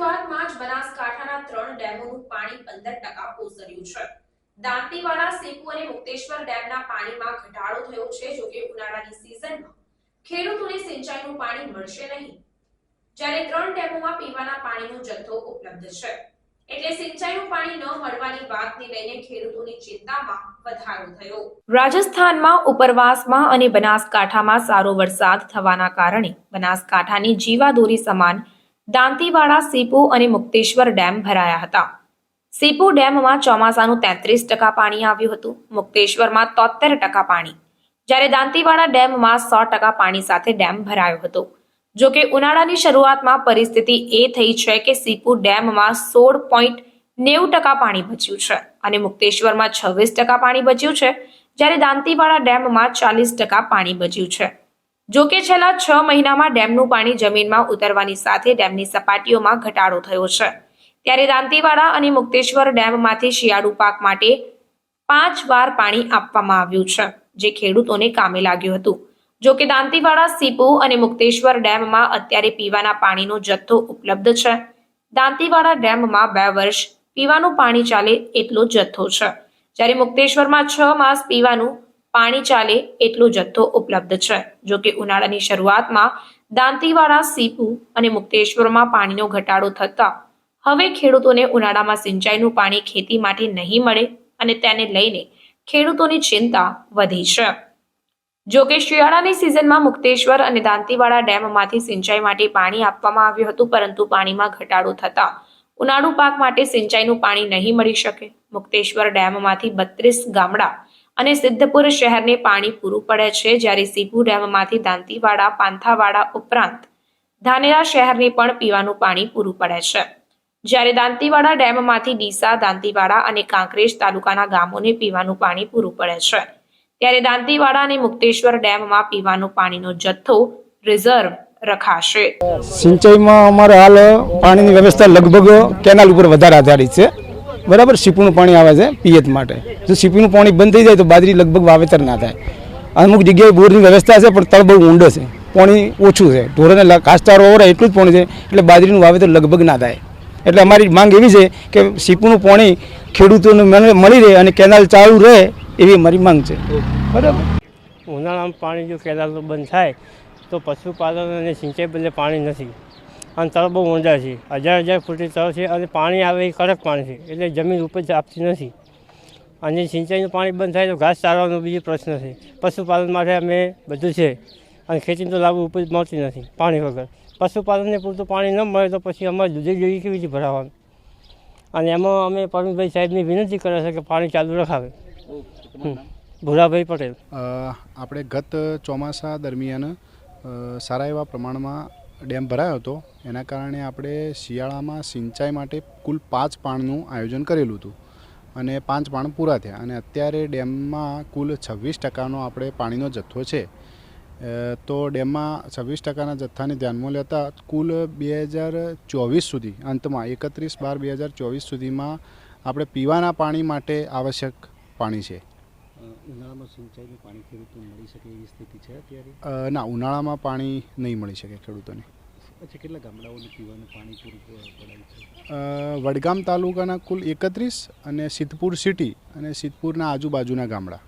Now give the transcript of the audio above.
શરૂઆતમાં જ બનાસકાંઠાના ત્રણ ડેમોનું પાણી પંદર ટકા ઓસર્યું છે. દાંતીવાડા સેપુ અને મુક્તેશ્વર ડેમના પાણીમાં ઘટાડો થયો છે જોકે ઉનાળાની સિઝનમાં ખેડૂતોને સિંચાઈનું પાણી મળશે નહીં. જ્યારે ત્રણ ડેમોમાં પીવાના પાણીનો જથ્થો ઉપલબ્ધ છે. એટલે સિંચાઈનું પાણી ન મળવાની વાતને લઈને ખેડૂતોની ચિંતામાં વધારો થયો. રાજસ્થાનમાં, ઉપરવાસમાં અને બનાસકાંઠામાં સારો વરસાદ થવાના કારણે બનાસકાંઠાની જીવાદોરી સમાન દાંતીવાડા સીપુ અને મુક્તેશ્વર ડેમ ભરાયા હતા. સીપુ ડેમમાં ચોમાસાનું તેત્રીસ ટકા પાણી આવ્યું હતું. મુક્તેશ્વરમાં તોતેર ટકા પાણી. જ્યારે દાંતીવાડા ડેમમાં સો ટકા પાણી સાથે ડેમ ભરાયો હતો. જો કે ઉનાળાની શરૂઆતમાં પરિસ્થિતિ એ થઈ છે કે સીપુ ડેમમાં સોળ પોઈન્ટ નેવું ટકા પાણી બચ્યું છે અને મુક્તેશ્વરમાં છવ્વીસ ટકા પાણી બચ્યું છે, જ્યારે દાંતીવાડા ડેમમાં ચાલીસ ટકા પાણી બચ્યું છે. જો કે છેલ્લા છ મહિનામાં ડેમનું પાણી જમીનમાં ઉતરવાની સાથે ડેમની સપાટીઓમાં ઘટાડો થયો છે. ત્યારે દાંતીવાડા અને મુક્તેશ્વર ડેમમાંથી શિયાળુ પાક માટે પાંચ વાર પાણી આપવામાં આવ્યું છે, જે ખેડૂતોને કામે લાગ્યું હતું. જો કે દાંતીવાડા, સીપુ અને મુક્તેશ્વર ડેમમાં અત્યારે પીવાના પાણીનો જથ્થો ઉપલબ્ધ છે. દાંતીવાડા ડેમમાં બે વર્ષ પીવાનું પાણી ચાલે એટલો જથ્થો છે. જ્યારે મુક્તેશ્વરમાં છ માસ પીવાનું પાણી ચાલે એટલો જથ્થો ઉપલબ્ધ છે. જો કે ઉનાળાની શરૂઆતમાં દાંતીવાડા, સીપુ અને મુક્તેશ્વરમાં પાણીનો ઘટાડો થતા હવે ખેડૂતોને ઉનાળામાં સિંચાઈનું પાણી ખેતી માટે નહીં મળે અને તેને લઈને ખેડૂતોની ચિંતા વધી છે. જો કે શિયાળાની સિઝનમાં મુક્તેશ્વર અને દાંતીવાડા ડેમમાંથી સિંચાઈ માટે પાણી આપવામાં આવ્યું હતું, પરંતુ પાણીમાં ઘટાડો થતા ઉનાળુ પાક માટે સિંચાઈનું પાણી નહીં મળી શકે. મુક્તેશ્વર ડેમમાંથી બત્રીસ ગામડા અને સિદ્ધપુર શહેરને પાણી પૂરું પડે છે જ્યારે સીપુ ડેમમાંથી દાંતીવાડા, પાંથાવાડા ઉપરાંત ધાનેરા શહેરને પણ પીવાનું પાણી પૂરું પડે છે. જ્યારે દાંતીવાડા ડેમમાંથી ડીસા, દાંતીવાડા અને કાંકરેજ તાલુકાના ગામોને પીવાનું પાણી પૂરું પડે છે. ત્યારે દાંતીવાડા અને મુક્તેશ્વર ડેમમાં પીવાનું પાણીનો જથ્થો રિઝર્વ રખાશે. સિંચાઈમાં અમારે હાલ પાણીની વ્યવસ્થા લગભગ કેનાલ ઉપર વધારે આધારિત છે. બરાબર સીપુનું પાણી આવે છે પિયત માટે. જો સીપીનું પાણી બંધ થઈ જાય તો બાજરી લગભગ વાવેતર ના થાય. અમુક જગ્યાએ બોરની વ્યવસ્થા છે, પણ તળ બહુ ઊંડો છે. પાણી ઓછું છે. ઢોરને કાસ્ટારો વવરાય એટલું જ પાણી છે, એટલે બાજરીનું વાવેતર લગભગ ના થાય. એટલે અમારી માંગ એવી છે કે સીપુનું પાણી ખેડૂતોને મળી રહે અને કેનાલ ચાલુ રહે એવી અમારી માંગ છે. બરાબર? ઉનાળામાં પાણી જો કેનાલ બંધ થાય, તો પશુપાલન અને સિંચાઈ બદલે પાણી નથી. અને તળ બહુ ઊંડા છે. હજાર હજાર ફૂટની તળ છે અને પાણી આવે એ કડક પાણી છે. એટલે જમીન ઉપજ આપતી નથી. અને સિંચાઈનું પાણી બંધ થાય તો ઘાસ ચારવાનો બીજો પ્રશ્ન છે. પશુપાલન માટે અમે બધું છે. અને ખેતીનો લાભ ઉપજ મળતી નથી પાણી વગર. પશુપાલનને પૂરતું પાણી ન મળે તો પછી અમારે દૂધી જેવી કેવી રીતે ભરાવાનું. અને એમાં અમે પરમીભાઈ સાહેબની વિનંતી કરે છે કે પાણી ચાલુ રખાવે. ભૂરાભાઈ પટેલ. આપણે ગત ચોમાસા દરમિયાન સારા એવા પ્રમાણમાં ડેમ ભરાયો હતો, એના કારણે આપણે શિયાળામાં સિંચાઈ માટે કુલ પાંચ પાણનું આયોજન કરેલું હતું અને પાંચ પાણ પૂરા થયા અને અત્યારે ડેમમાં કુલ છવ્વીસ ટકાનો આપણે પાણીનો જથ્થો છે. તો ડેમમાં છવ્વીસ ટકાના જથ્થાને ધ્યાનમાં લેતા કુલ બે હજાર ચોવીસ સુધી, અંતમાં એકત્રીસ બાર બે હજાર ચોવીસ સુધીમાં આપણે પીવાના પાણી માટે આવશ્યક પાણી છે. ઉનાળામાં સિંચાઈનું પાણી ખેડૂતોને મળી શકે એવી સ્થિતિ છે અત્યારે? ના ઉનાળામાં પાણી નહીં મળી શકે ખેડૂતોને. અચ્છા કેટલા ગામડાઓને પીવાનું પાણી પૂરું પડાયું છે? વડગામ તાલુકાના કુલ એકત્રીસ અને સિદ્ધપુર સિટી અને સિદ્ધપુરના આજુબાજુના ગામડા.